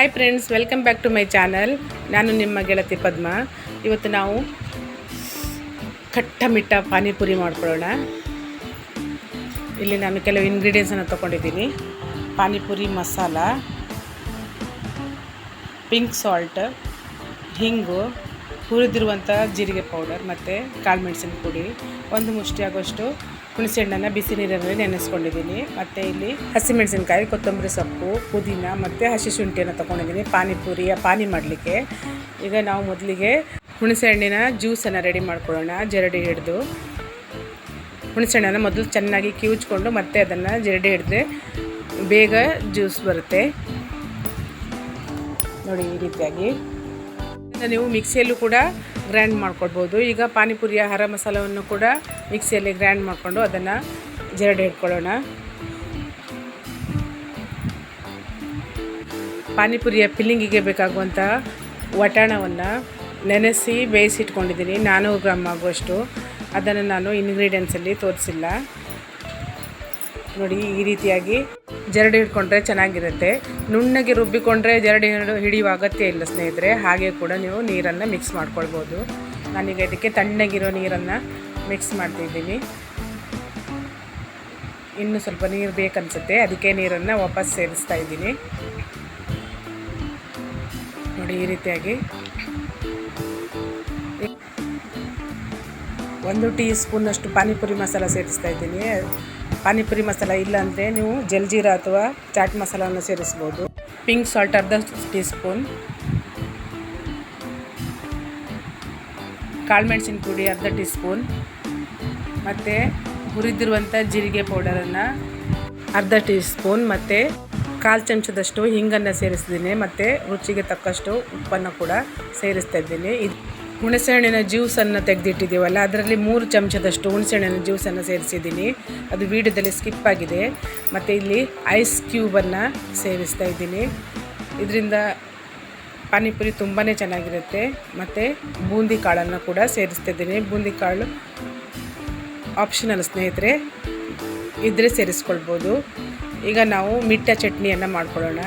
Hi friends welcome back to my channel ನಾನು ನಿಮ್ಮ ಗೆಳತಿ ಪದ್ಮ. ಇವತ್ತು ನಾವು ಕಟ್ಟ ಮಿಟ್ಟ ಪಾನಿಪುರಿ ಮಾಡ್ಕೊಳ್ಳೋಣ. ಇಲ್ಲಿ ನಾನು ಕೆಲವು ಇಂಗ್ರೀಡಿಯೆಂಟ್ಸನ್ನು ತೊಗೊಂಡಿದ್ದೀನಿ. ಪಾನಿಪುರಿ, ಮಸಾಲ ಪಿಂಕ್ ಸಾಲ್ಟ್ ಹಿಂಗು ಹುರಿದಿರುವಂಥ ಜೀರಿಗೆ ಪೌಡರ್ ಮತ್ತು ಕಾಳು ಮೆಣಸಿನ ಪುಡಿ ಒಂದು ಮುಷ್ಟಿ ಆಗೋಷ್ಟು ಹುಣಸೆಹಣ್ಣನ್ನು ಬಿಸಿ ನೀರಲ್ಲಿ ನೆನೆಸ್ಕೊಂಡಿದ್ದೀನಿ. ಮತ್ತು ಇಲ್ಲಿ ಹಸಿಮೆಣಸಿನ್ಕಾಯಿ, ಕೊತ್ತಂಬರಿ ಸೊಪ್ಪು, ಪುದೀನ ಮತ್ತು ಹಸಿ ಶುಂಠಿಯನ್ನು ತೊಗೊಂಡಿದ್ದೀನಿ ಪಾನಿಪುರಿಯ ಪಾನಿ ಮಾಡಲಿಕ್ಕೆ. ಈಗ ನಾವು ಮೊದಲಿಗೆ ಹುಣಸೆಹಣ್ಣಿನ ಜ್ಯೂಸನ್ನು ರೆಡಿ ಮಾಡ್ಕೊಳ್ಳೋಣ. ಜರಡಿ ಹಿಡಿದು ಹುಣಸೆಹಣ್ಣನ್ನು ಮೊದಲು ಚೆನ್ನಾಗಿ ಕಿವುಚ್ಕೊಂಡು ಮತ್ತೆ ಅದನ್ನು ಜರಡಿ ಹಿಡಿದ್ರೆ ಬೇಗ ಜ್ಯೂಸ್ ಬರುತ್ತೆ. ನೋಡಿ ಈ ರೀತಿಯಾಗಿ. ನೀವು ಮಿಕ್ಸಿಯಲ್ಲೂ ಕೂಡ ಗ್ರೈಂಡ್ ಮಾಡ್ಕೊಳ್ಬೋದು ಈಗ ಪಾನಿಪುರಿಯ ಹರ ಮಸಾಲವನ್ನು ಕೂಡ ಮಿಕ್ಸಿಯಲ್ಲಿ ಗ್ರ್ಯಾಂಡ್ ಮಾಡಿಕೊಂಡು ಅದನ್ನು ಜರಡಿ ಇಟ್ಕೊಳ್ಳೋಣ ಪಾನಿಪುರಿಯ ಫಿಲ್ಲಿಂಗಿಗೆ ಬೇಕಾಗುವಂಥ ವಟಾಣವನ್ನು ನೆನೆಸಿ ಬೇಯಿಸಿಟ್ಕೊಂಡಿದ್ದೀನಿ. ನಾನ್ನೂರು ಗ್ರಾಮ್ ಆಗುವಷ್ಟು. ಅದನ್ನು ನಾನು ಇಂಗ್ರೀಡಿಯೆಂಟ್ಸಲ್ಲಿ ತೋರಿಸಿಲ್ಲ. ನೋಡಿ ಈ ರೀತಿಯಾಗಿ ಜರಡಿ ಹಿಡ್ಕೊಂಡ್ರೆ ಚೆನ್ನಾಗಿರುತ್ತೆ. ನುಣ್ಣಗೆ ರುಬ್ಬಿಕೊಂಡ್ರೆ ಜರಡಿ ಹಿಡಿಯುವ ಅಗತ್ಯ ಇಲ್ಲ ಸ್ನೇಹಿತರೆ. ಹಾಗೆ ಕೂಡ ನೀವು ನೀರನ್ನು ಮಿಕ್ಸ್ ಮಾಡ್ಕೊಳ್ಬೋದು. ನಾನೀಗ ಇದಕ್ಕೆ ತಣ್ಣಗಿರೋ ನೀರನ್ನು ಮಿಕ್ಸ್ ಮಾಡ್ತಿದ್ದೀನಿ. ಇನ್ನೂ ಸ್ವಲ್ಪ ನೀರು ಬೇಕನ್ಸುತ್ತೆ. ಅದಕ್ಕೆ ನೀರನ್ನು ವಾಪಸ್ ಸೇರಿಸ್ತಾ ಇದ್ದೀನಿ. ನೋಡಿ ಈ ರೀತಿಯಾಗಿ. ಒಂದು ಟೀ ಸ್ಪೂನಷ್ಟು ಪಾನಿಪುರಿ ಮಸಾಲ ಸೇರಿಸ್ತಾ ಇದ್ದೀನಿ. ಪಾನಿಪುರಿ ಮಸಾಲ ಇಲ್ಲ ಅಂದರೆ ನೀವು ಜಲ್ಜೀರಾ ಅಥವಾ ಚಾಟ್ ಮಸಾಲವನ್ನು ಸೇರಿಸ್ಬೋದು. ಪಿಂಕ್ ಸಾಲ್ಟ್ ಅರ್ಧ ಟೀ ಸ್ಪೂನ್ ಕಾಳುಮೆಣಸಿನ ಪುಡಿ ಅರ್ಧ ಟೀ ಸ್ಪೂನ್ ಮತ್ತು ಹುರಿದಿರುವಂಥ ಜೀರಿಗೆ ಪೌಡರನ್ನು ಅರ್ಧ ಟೀ ಸ್ಪೂನ್ ಮತ್ತು ಕಾಲು ಚಮಚದಷ್ಟು ಹಿಂಗನ್ನು ಸೇರಿಸಿದ್ದೀನಿ ಮತ್ತು ರುಚಿಗೆ ತಕ್ಕಷ್ಟು ಉಪ್ಪನ್ನು ಕೂಡ ಸೇರಿಸ್ತಾ ಇದ್ದೀನಿ. ಇದು ಹುಣಸೆಹಣ್ಣಿನ ಜ್ಯೂಸನ್ನು ತೆಗೆದಿಟ್ಟಿದ್ದೀವಲ್ಲ, ಅದರಲ್ಲಿ ಮೂರು ಚಮಚದಷ್ಟು ಹುಣಸೆಹಣ್ಣಿನ ಜ್ಯೂಸನ್ನು ಸೇರಿಸಿದ್ದೀನಿ. ಅದು ವೀಡಿಯೋದಲ್ಲಿ ಸ್ಕಿಪ್ ಆಗಿದೆ. ಮತ್ತು ಇಲ್ಲಿ ಐಸ್ ಕ್ಯೂಬನ್ನು ಸೇರಿಸ್ತಾ ಇದ್ದೀನಿ. ಇದರಿಂದ ಪಾನಿಪುರಿ ತುಂಬಾ ಚೆನ್ನಾಗಿರುತ್ತೆ. ಮತ್ತು ಬೂಂದಿ ಕಾಳನ್ನು ಕೂಡ ಸೇರಿಸ್ತಾ ಇದ್ದೀನಿ. ಬೂಂದಿ ಕಾಳು ಆಪ್ಷನಲ್ ಸ್ನೇಹಿತರೆ ಇದ್ದರೆ ಸೇರಿಸ್ಕೊಳ್ಬೋದು. ಈಗ ನಾವು ಮಿಟ್ಟ ಚಟ್ನಿಯನ್ನು ಮಾಡ್ಕೊಳ್ಳೋಣ.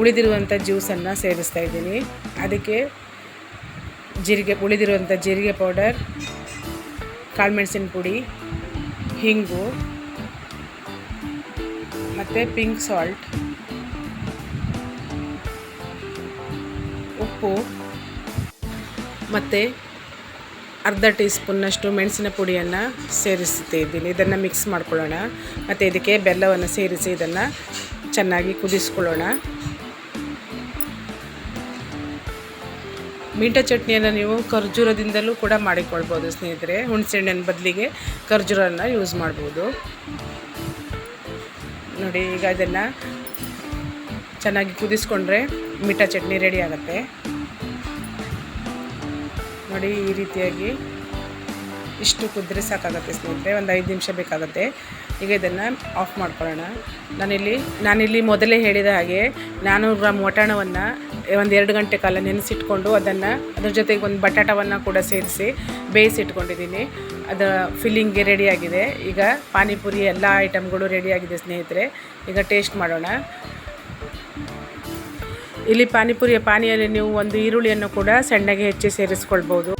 ಉಳಿದಿರುವಂಥ ಜ್ಯೂಸನ್ನು ಸೇರಿಸ್ತಾ ಇದ್ದೀನಿ. ಅದಕ್ಕೆ ಜೀರಿಗೆ, ಉಳಿದಿರುವಂಥ ಜೀರಿಗೆ ಪೌಡರ್ ಕಾಳುಮೆಣಸಿನ ಪುಡಿ, ಹಿಂಗು, ಮತ್ತು ಪಿಂಕ್ ಸಾಲ್ಟ್ ಉಪ್ಪು, ಮತ್ತು ಅರ್ಧ ಟೀ ಸ್ಪೂನ್ನಷ್ಟು ಮೆಣಸಿನ ಪುಡಿಯನ್ನು ಸೇರಿಸ್ತಾ ಇದ್ದೀನಿ ಇದನ್ನು ಮಿಕ್ಸ್ ಮಾಡ್ಕೊಳ್ಳೋಣ. ಮತ್ತು ಇದಕ್ಕೆ ಬೆಲ್ಲವನ್ನು ಸೇರಿಸಿ ಇದನ್ನು ಚೆನ್ನಾಗಿ ಕುದಿಸ್ಕೊಳ್ಳೋಣ. ಮೀಠ ಚಟ್ನಿಯನ್ನು ನೀವು ಖರ್ಜೂರದಿಂದಲೂ ಕೂಡ ಮಾಡಿಕೊಳ್ಬೋದು ಸ್ನೇಹಿತರೆ, ಹುಣಸೆಹಣ್ಣಿನ ಬದಲಿಗೆ ಖರ್ಜೂರನ್ನು ಯೂಸ್ ಮಾಡ್ಬೋದು. ನೋಡಿ, ಈಗ ಇದನ್ನು ಚೆನ್ನಾಗಿ ಕುದಿಸ್ಕೊಂಡ್ರೆ ಮೀಠ ಚಟ್ನಿ ರೆಡಿ ಆಗುತ್ತೆ. ನೋಡಿ, ಈ ರೀತಿಯಾಗಿ ಇಷ್ಟು ಕುದ್ರೆ ಸಾಕಾಗುತ್ತೆ ಸ್ನೇಹಿತರೆ, ಒಂದು ಐದು ನಿಮಿಷ ಬೇಕಾಗುತ್ತೆ. ಈಗ ಇದನ್ನು ಆಫ್ ಮಾಡ್ಕೊಳ್ಳೋಣ. ನಾನಿಲ್ಲಿ ನಾನಿಲ್ಲಿ ಮೊದಲೇ ಹೇಳಿದ ಹಾಗೆ ನಾನ್ನೂರು ಗ್ರಾಮ್ ಒಟಾಣವನ್ನು ಒಂದು ಎರಡು ಗಂಟೆ ಕಾಲ ನೆನೆಸಿಟ್ಕೊಂಡು ಅದನ್ನು ಅದ್ರ ಜೊತೆಗೆ ಒಂದು ಬಟಾಟವನ್ನು ಕೂಡ ಸೇರಿಸಿ ಬೇಯಿಸಿಟ್ಕೊಂಡಿದ್ದೀನಿ. ಅದು ಫಿಲ್ಲಿಂಗ್ಗೆ ರೆಡಿಯಾಗಿದೆ ಈಗ ಪಾನಿಪುರಿ ಎಲ್ಲ ಐಟಮ್ಗಳು ರೆಡಿಯಾಗಿದೆ ಸ್ನೇಹಿತರೆ. ಈಗ ಟೇಸ್ಟ್ ಮಾಡೋಣ. ಇಲ್ಲಿ ಪಾನಿಪುರಿಯ ಪಾನಿಯಲ್ಲಿ ನೀವು ಒಂದು ಈರುಳ್ಳಿಯನ್ನು ಕೂಡ ಸಣ್ಣಗೆ ಹೆಚ್ಚಿ ಸೇರಿಸ್ಕೊಳ್ಬೋದು.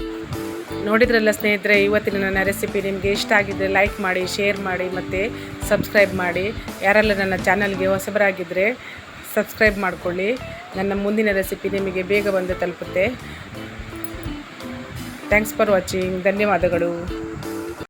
ನೋಡಿದ್ರಲ್ಲ ಸ್ನೇಹಿತರೆ, ಇವತ್ತಿನ ನನ್ನ ರೆಸಿಪಿ ನಿಮಗೆ ಇಷ್ಟ ಆಗಿದ್ದರೆ ಲೈಕ್ ಮಾಡಿ ಶೇರ್ ಮಾಡಿ ಮತ್ತು ಸಬ್ಸ್ಕ್ರೈಬ್ ಮಾಡಿ. ಯಾರೆಲ್ಲ ನನ್ನ ಚಾನಲ್ಗೆ ಹೊಸಬರಾಗಿದ್ದರೆ ಸಬ್ಸ್ಕ್ರೈಬ್ ಮಾಡಿಕೊಳ್ಳಿ. ನನ್ನ ಮುಂದಿನ ರೆಸಿಪಿ ನಿಮಗೆ ಬೇಗ ಬಂದು ತಲುಪುತ್ತೆ. ಥ್ಯಾಂಕ್ಸ್ ಫಾರ್ ವಾಚಿಂಗ್ ಧನ್ಯವಾದಗಳು.